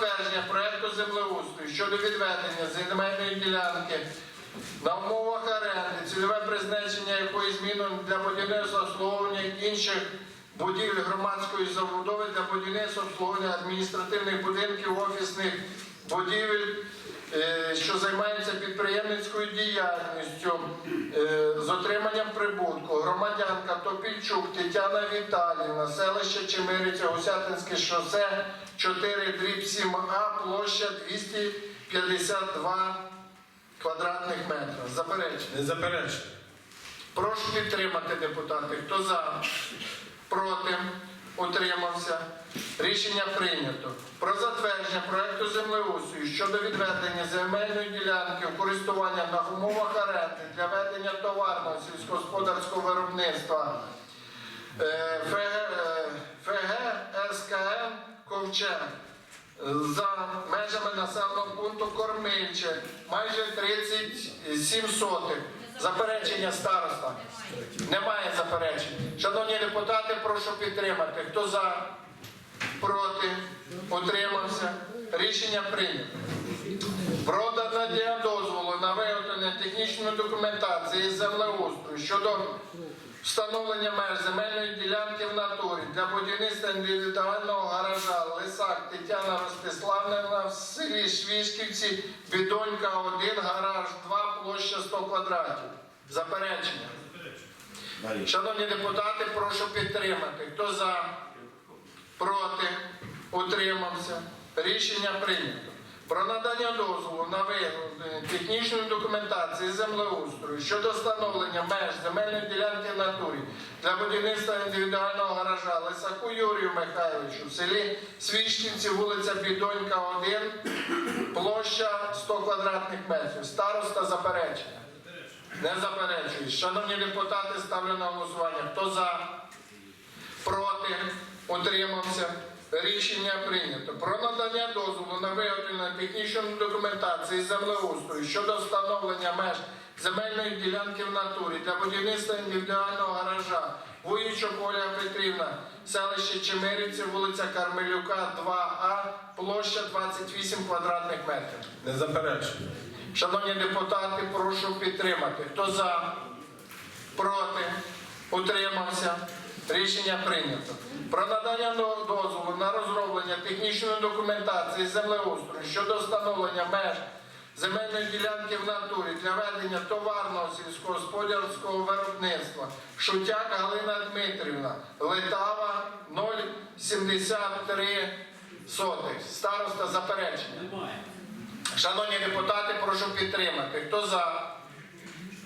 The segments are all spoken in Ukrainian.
затвердження проекту землеустрою щодо відведення земельної ділянки на умовах оренди, цільове призначення якої змінено для будівництва обслуговування інших будівель громадської забудови для будівництва обслуговування адміністративних будинків, офісних будівель, е, що займаються підприємницькою діяльністю е, з отриманням прибутку. Громадянка Топільчук Тетяна Віталіївна, селище Чемириця, Гусятинське шосе 4 дріб 7А, площа 252 квадратних метра. Заперечення. Не заперечую. Прошу підтримати депутати. Хто за? Проти? Утримався. Рішення прийнято. Про затвердження проекту землеустрою щодо відведення земельної ділянки в користування на умовах оренди для ведення товарного сільськогосподарського виробництва е, ФГ, е, ФГ СКМ Ковчег за межами населеного пункту Кормильче майже 37 сотих. Заперечення староста. Немає заперечень. Шановні депутати, прошу підтримати. Хто за? Проти? Утримався? Рішення прийнято. Про надання дозволу на виготовлення технічної документації з землеустрою щодо встановлення меж земельної ділянки в натурі для будівництва індивідуального гаража Лисак Тетяна Ростиславівна в селі Швішківці, Бідонька 1, гараж 2, площа 100 квадратів. Заперечення. Шановні депутати, прошу підтримати. Хто за? Проти? Утримався? Рішення прийнято. Про надання дозволу на виготовлення технічної документації землеустрою щодо встановлення меж земельної ділянки натурі для будівництва індивідуального гаража Лисаку Юрію Михайловичу в селі Свіщківці, вулиця Бідонька, 1, площа 100 квадратних метрів. Староста заперечення. Не заперечую. Шановні депутати, ставлю на голосування. Хто за? Проти? Утримався? Рішення прийнято. Про надання дозволу на виготовлення технічної документації землеустрою щодо встановлення меж земельної ділянки в натурі для будівництва індивідуального гаража Вуїчок Оля Петрівна, селище Чемирівці, вулиця Кармелюка, 2А, площа 28 квадратних метрів. Не заперечую. Шановні депутати, прошу підтримати. Хто за? Проти? Утримався? Рішення прийнято. Про надання дозволу на розроблення технічної документації землеустрою щодо встановлення меж земельної ділянки в натурі для ведення товарного сільськогосподарського виробництва. Шутяк Галина Дмитрівна, Литава 0,73 сотих. Староста заперечення. Шановні депутати, прошу підтримати. Хто за?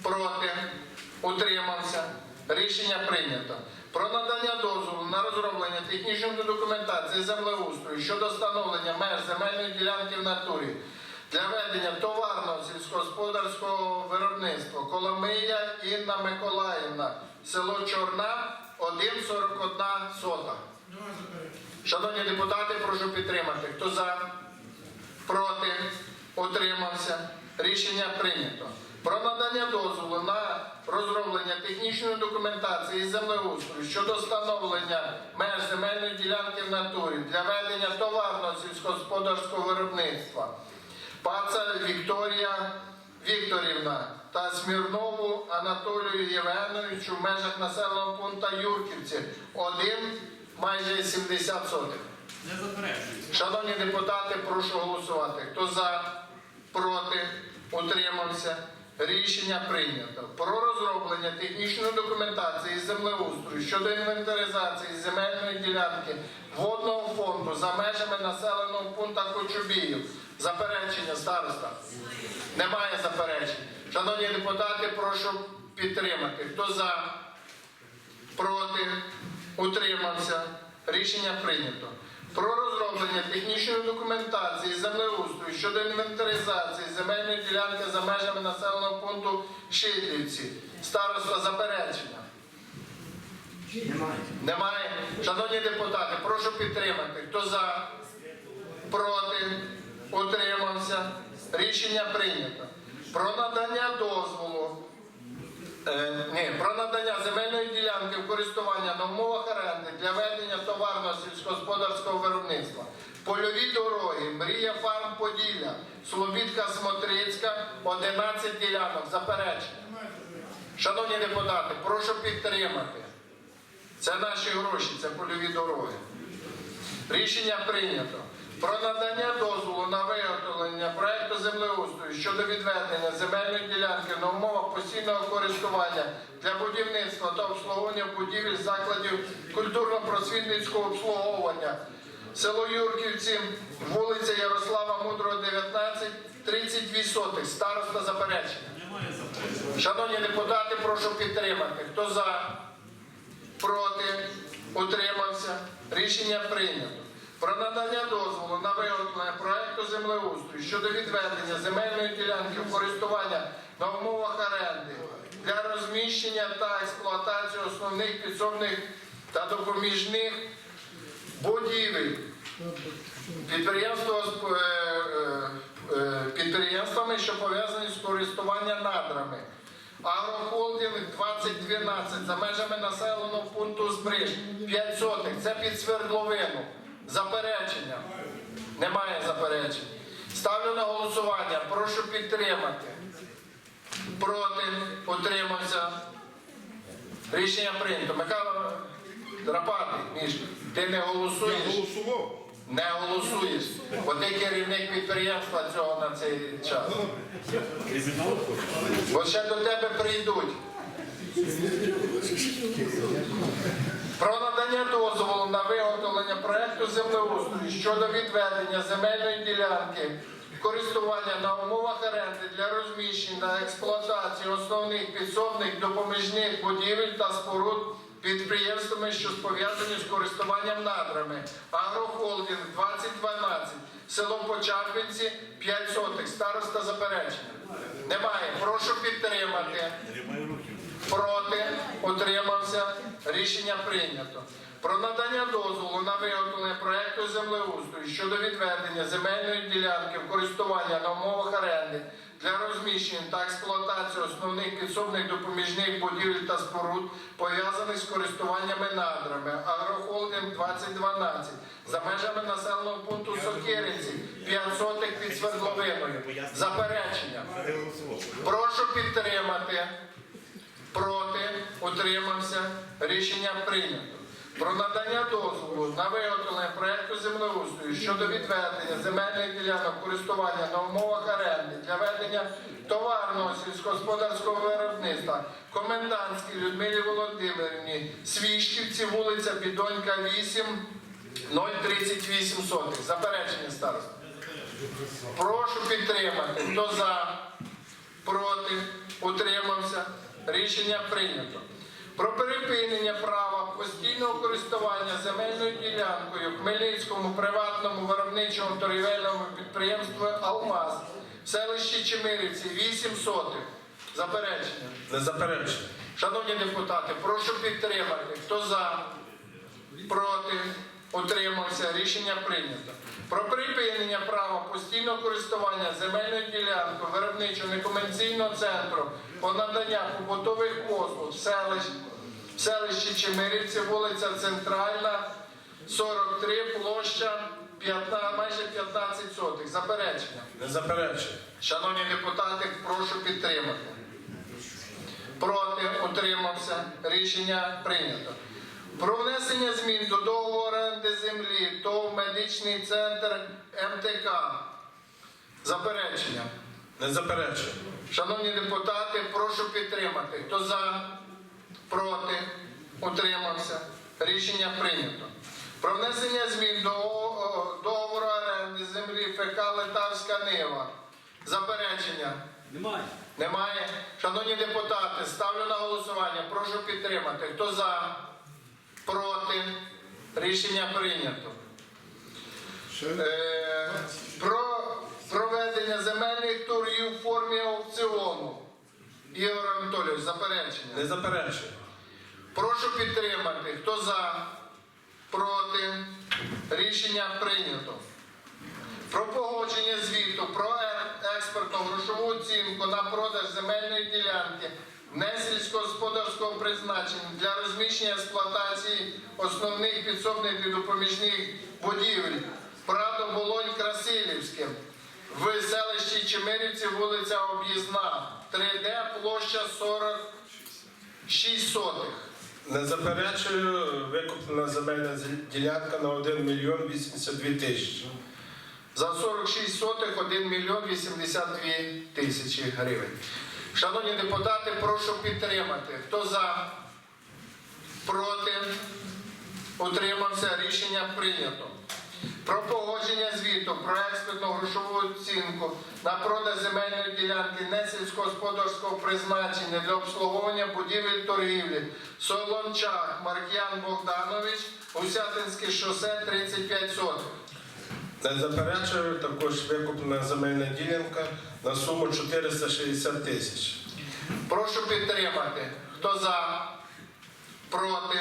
Проти? Утримався? Рішення прийнято. Про надання дозволу на розроблення технічної документації землеустрою щодо встановлення меж земельної ділянки в натурі для ведення товарного сільськогосподарського виробництва Коломия Інна Миколаївна, село Чорна, 1,41 сота. Шановні депутати, прошу підтримати. Хто за? Проти? Утримався? Рішення прийнято. Про надання дозволу на розроблення технічної документації з землеустрою щодо встановлення меж земельної ділянки в натурі для ведення товарного сільськогосподарського виробництва. Паца Вікторія Вікторівна та Смірнову Анатолію Євгеновичу в межах населеного пункту Юрківці 1 майже 70 сотих. Не заперечується. Шановні депутати, прошу голосувати. Хто за, проти, утримався. Рішення прийнято. Про розроблення технічної документації землеустрою щодо інвентаризації земельної ділянки водного фонду за межами населеного пункту Кочубіїв. Заперечення староста. Немає заперечень. Шановні депутати, прошу підтримати. Хто за? проти, утримався. Рішення прийнято. Про розроблення технічної документації землеустрою щодо інвентаризації земельної ділянки за межами населеного пункту Шидлівці. Староста заперечення. Немає. Шановні депутати, прошу підтримати. Хто за? Проти? Утримався. Рішення прийнято. Про надання дозволу Е, ні, про надання земельної ділянки в користування на умовах оренди для ведення товарного сільськогосподарського виробництва. Польові дороги, Мрія Фарм Поділля, Слобідка Смотрицька, 11 ділянок. Заперечення. Шановні депутати, прошу підтримати. Це наші гроші, це польові дороги. Рішення прийнято. Про надання дозволу на виготовлення проекту землеустрою щодо відведення земельної ділянки на умовах постійного користування для будівництва та обслуговування будівель закладів культурно-просвітницького обслуговування. Село Юрківці, вулиця Ярослава Мудрого, 19, 32 сотих. Староста заперечення. Шановні депутати, прошу підтримати. Хто за? проти, утримався. Рішення прийнято. Про надання дозволу на виготовлення проекту землеустрою щодо відведення земельної ділянки в користування на умовах оренди для розміщення та експлуатації основних підсобних та допоміжних будівель. Е, е, е, підприємствами, що пов'язані з користуванням надрами. Агрохолдинг 2012 за межами населеного пункту Збриж 5 сотих. Це під свердловину. Заперечення. Немає заперечень. Ставлю на голосування. Прошу підтримати. Проти. Утримався. Рішення прийнято. Михайло Драпатий, Міш, ти не голосуєш? Голосував. Не голосуєш, бо ти керівник підприємства цього на цей час. Бо ще до тебе прийдуть. Про надання дозволу на виготовлення проекту землеустрою щодо відведення земельної ділянки користування на умовах оренди для розміщення та експлуатації основних підсобних допоміжних будівель та споруд підприємствами, що пов'язані з користуванням надрами. Агрохолдинг 2012, село Почапинці 5 сотих. Староста заперечення. Немає. Прошу підтримати. Проти, утримався, рішення прийнято. Про надання дозволу на виготовлення проекту землеустрою щодо відведення земельної ділянки в користування на умовах оренди для розміщення та експлуатації основних підсобних допоміжних будівель та споруд, пов'язаних з користуваннями надрами. Агрохолдинг 2012 за межами населеного пункту Сокиринці 5 сотих під свердловиною. Заперечення. Прошу підтримати. Проти, утримався, рішення прийнято. Про надання дозволу на виготовлення проекту землеустрою щодо відведення земельних ділянок користування на умовах оренди для ведення товарного сільськогосподарського виробництва комендантській Людмилі Володимирівні, Свіщівці, вулиця Бідонька 8, 038 сотих. Заперечення староста. Прошу підтримати. Хто за? проти, утримався. Рішення прийнято. Про припинення права постійного користування земельною ділянкою в Хмельницькому приватному виробничому торгівельному підприємстві Алмаз в селищі Чемирівці 8 сотих. Заперечення. Не заперечую. Шановні депутати, прошу підтримати. Хто за? Проти? Утримався. Рішення прийнято. Про припинення права постійного користування земельною ділянкою виробничого некомерційного центру по надання побутових послуг в селищ, в селищі Чемирівці, вулиця Центральна, 43, площа 15, майже 15 сотих. Заперечення. Не заперечую. Шановні депутати, прошу підтримати. Проти утримався. Рішення прийнято. Про внесення змін до договору оренди землі ТОВ медичний центр МТК. Заперечення. Не заперечую. Шановні депутати, прошу підтримати. Хто за, проти, утримався. Рішення прийнято. Про внесення змін до договору оренди землі ФК Летавська Нива. Заперечення. Немає. Немає. Шановні депутати, ставлю на голосування. Прошу підтримати. Хто за? Проти? Рішення прийнято. Е, про проведення земельних торгів в формі аукціону. Ігор Анатолійович, заперечення. Не заперечую. Прошу підтримати. Хто за? Проти? Рішення прийнято. Про погодження звіту про е- експертну грошову оцінку на продаж земельної ділянки несільськогосподарського призначення для розміщення експлуатації основних підсобних і допоміжних будівель Прадо Волонь Красилівське в селищі Чемирівці, вулиця Об'їзна, 3D, площа 46 сотих. Не заперечую, викуплена земельна ділянка на 1 мільйон 82 тисячі. За 46 сотих 1 мільйон 82 тисячі гривень. Шановні депутати, прошу підтримати. Хто за? Проти? Утримався. Рішення прийнято. Про погодження звіту про експертну грошову оцінку на продаж земельної ділянки несільськогосподарського призначення для обслуговування будівель торгівлі Солончак Марк'ян Богданович, Гусятинське шосе 35 сотих. Не заперечую, також викуплена земельна ділянка на суму 460 тисяч. Прошу підтримати. Хто за? Проти?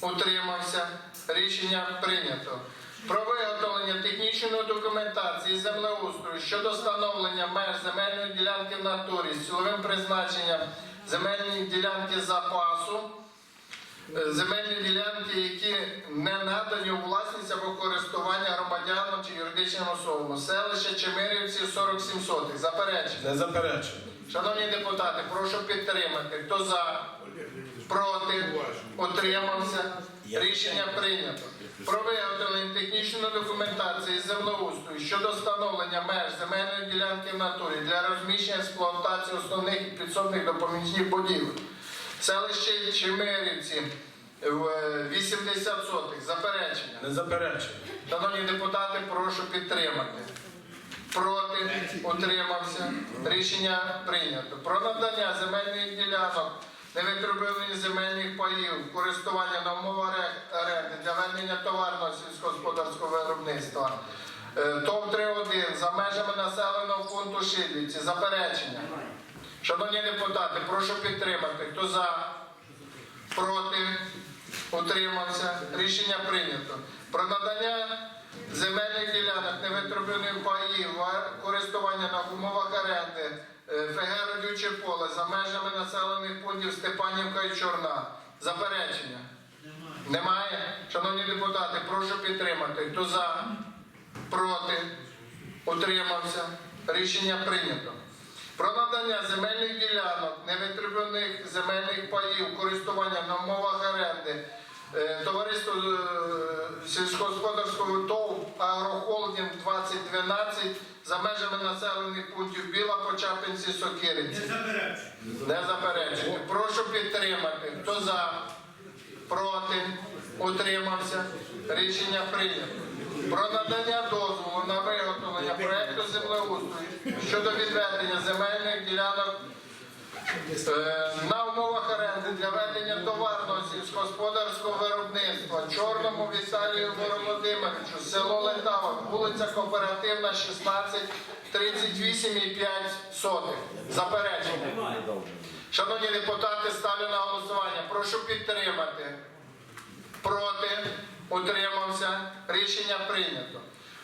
Утримався? Рішення прийнято. Про виготовлення технічної документації землеустрою щодо встановлення меж земельної ділянки в натурі з цільовим призначенням земельної ділянки запасу, земельні ділянки, які не надані у власність або користування громадянам чи юридичним особам. Селище Чемирівці 47 сотих. Заперечення. Не заперечую. Шановні депутати, прошу підтримати. Хто за? Проти? Утримався? Рішення прийнято. Про виготовлення технічної документації з землеустрою щодо встановлення меж земельної ділянки в натурі для розміщення експлуатації основних і підсобних допоміжних будівель. Селище е, 80 сотих. Заперечення. Не заперечую. Шановні депутати, прошу підтримати. Проти утримався. Рішення прийнято. Про надання земельних ділянок невитребуваних земельних паїв користування на умовах оренди для ведення товарного сільськогосподарського виробництва. Е, ТОВ 3.1 за межами населеного пункту Шидлівці. Заперечення. Шановні депутати, прошу підтримати. Хто за? Проти? Утримався. Рішення прийнято. Про надання земельних ділянок невитребуваних паїв користування на умовах оренди е, ФГ «Родюче поле за межами населених пунктів Степанівка і Чорна. Заперечення? Немає? Шановні депутати, прошу підтримати. Хто за? Проти? Утримався? Рішення прийнято. Надання земельних ділянок, невитребуваних земельних паїв, користування на умовах оренди, е, товариство е, сільськогосподарського ТОВ Агрохолдинг 2012 за межами населених пунктів Біла Почапинці Сокириці. Не заперечую. Прошу підтримати. Хто за? Проти? Утримався? Рішення прийнято. Про надання дозволу на виготовлення проекту землеустрою щодо відведення земельних ділянок е, на умовах оренди для ведення товарного сільськогосподарського виробництва Чорному Віталію Володимировичу, село Летава, вулиця Кооперативна, 16, 38,5 сотих. Заперечення. Шановні депутати, ставлю на голосування. Прошу підтримати. Проти? Утримався? Рішення прийнято.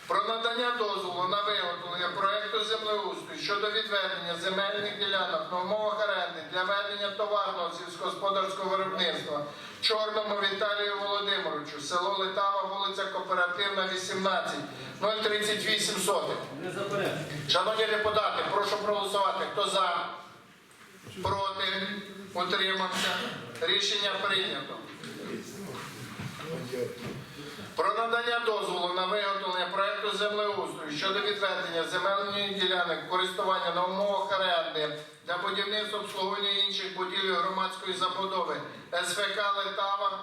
Про надання дозволу на виготовлення проекту землеустрою щодо відведення земельних ділянок на умовах оренди для ведення товарного сільськогосподарського виробництва Чорному Віталію Володимировичу, село Литава, вулиця Кооперативна, 18, 038 сотих. Шановні депутати, прошу проголосувати. Хто за? Проти? Утримався? Рішення прийнято. Про надання дозволу на виготовлення проекту землеустрою щодо відведення земельної ділянок користування на умовах оренди для будівництва обслуговування інших будівель громадської забудови СФК Летава,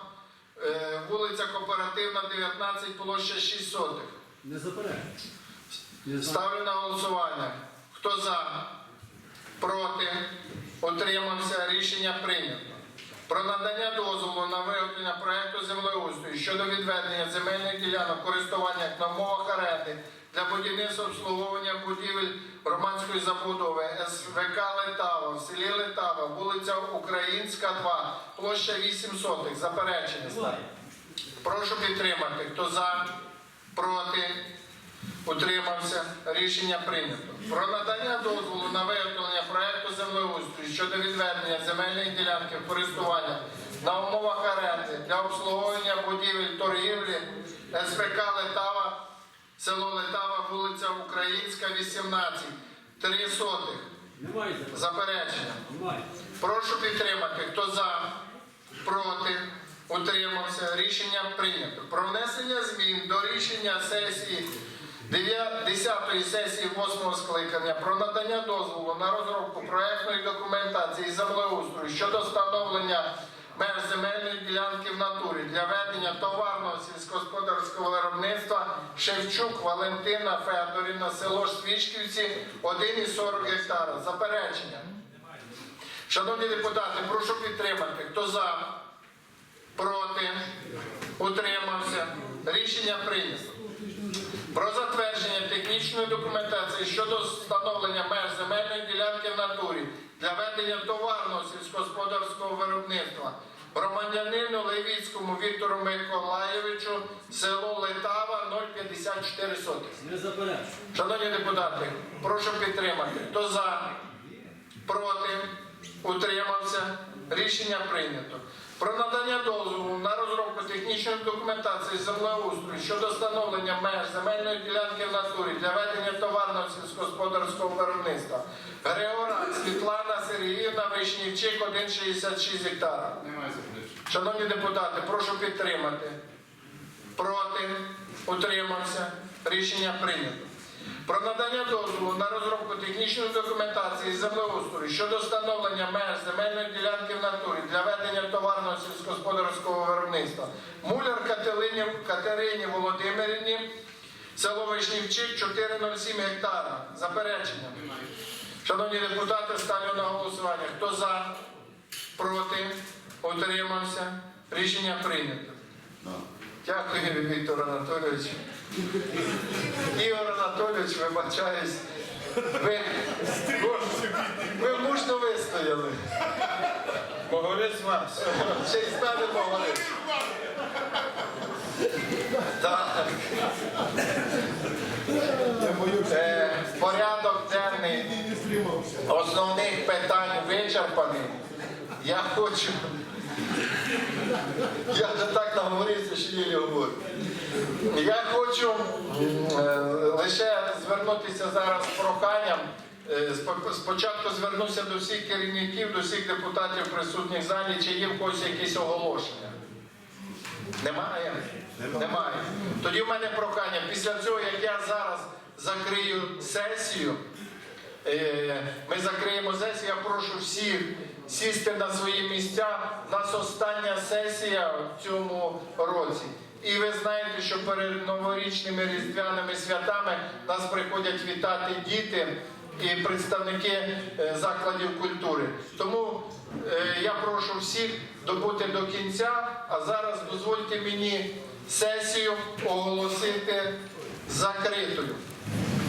е, вулиця Кооперативна, 19, площа 6 сотих. Не заперечую. Ставлю на голосування. Хто за? Проти? Утримався? Рішення прийнято. Про надання дозволу на виготовлення проекту землеустрою щодо відведення земельних ділянок користування на умовах оренди для будівництва обслуговування будівель громадської забудови СВК Летава в селі Летава, вулиця Українська, 2, площа 8 сотих. Заперечення. Прошу підтримати. Хто за? Проти? Утримався. Рішення прийнято. Про надання дозволу на виготовлення проекту землеустрою щодо відведення земельної ділянки в користування на умовах оренди для обслуговування будівель торгівлі СПК Летава, село Летава, вулиця Українська, 18, 3 сотих. Заперечення. Прошу підтримати. Хто за? Проти? Утримався. Рішення прийнято. Про внесення змін до рішення сесії 10-ї сесії 8 скликання про надання дозволу на розробку проектної документації землеустрою щодо встановлення меж земельної ділянки в натурі для ведення товарного сільськогосподарського виробництва Шевчук Валентина Федорівна, село Свічківці, 1,40 гектара. Заперечення. Шановні депутати, прошу підтримати. Хто за? Проти? Утримався? Рішення прийнято. Про затвердження технічної документації щодо встановлення меж земельної ділянки в натурі для ведення товарного сільськогосподарського виробництва громадянину Левіцькому Віктору Миколаєвичу, село Летава, 054 сотих. Шановні депутати, прошу підтримати. Хто за? Проти? Утримався? Рішення прийнято. Про надання дозволу на розробку технічної документації землеустрою щодо встановлення меж земельної ділянки в натурі для ведення товарного сільськогосподарського виробництва. Григора Світлана Сергіївна Вишнівчик, 1,66 гектара. Немає заперечень. Шановні депутати, прошу підтримати. Проти? Утримався? Рішення прийнято. Про надання дозволу на розробку технічної документації землеустрою щодо встановлення меж земельної ділянки в натурі для ведення товарного сільськогосподарського виробництва. Муляр Катерині, Катерині Володимирівні, село Вишнівчик, 407 гектара. Заперечення. Шановні депутати, ставлю на голосування. Хто за? Проти? Утримався? Рішення прийнято. Дякую, Віктор Анатолійович. Ігор Анатолійович, вибачаюсь. Ви, ви мужно вистояли. Могли з вас. Ще й з мене поговорити. Так. Е, порядок денний основних питань вичерпаний. Я хочу. Я вже так наговорився, що єлі говорю. Я хочу е, лише звернутися зараз з проханням. Е, Спочатку звернуся до всіх керівників, до всіх депутатів присутніх в залі, чи є в когось якісь оголошення. Немає? Немає. Тоді в мене прохання. Після цього, як я зараз закрию сесію, е, ми закриємо сесію, я прошу всіх сісти на свої місця. У нас остання сесія в цьому році. І ви знаєте, що перед новорічними різдвяними святами нас приходять вітати діти і представники е, закладів культури. Тому е, я прошу всіх добути до кінця, а зараз дозвольте мені сесію оголосити закритою.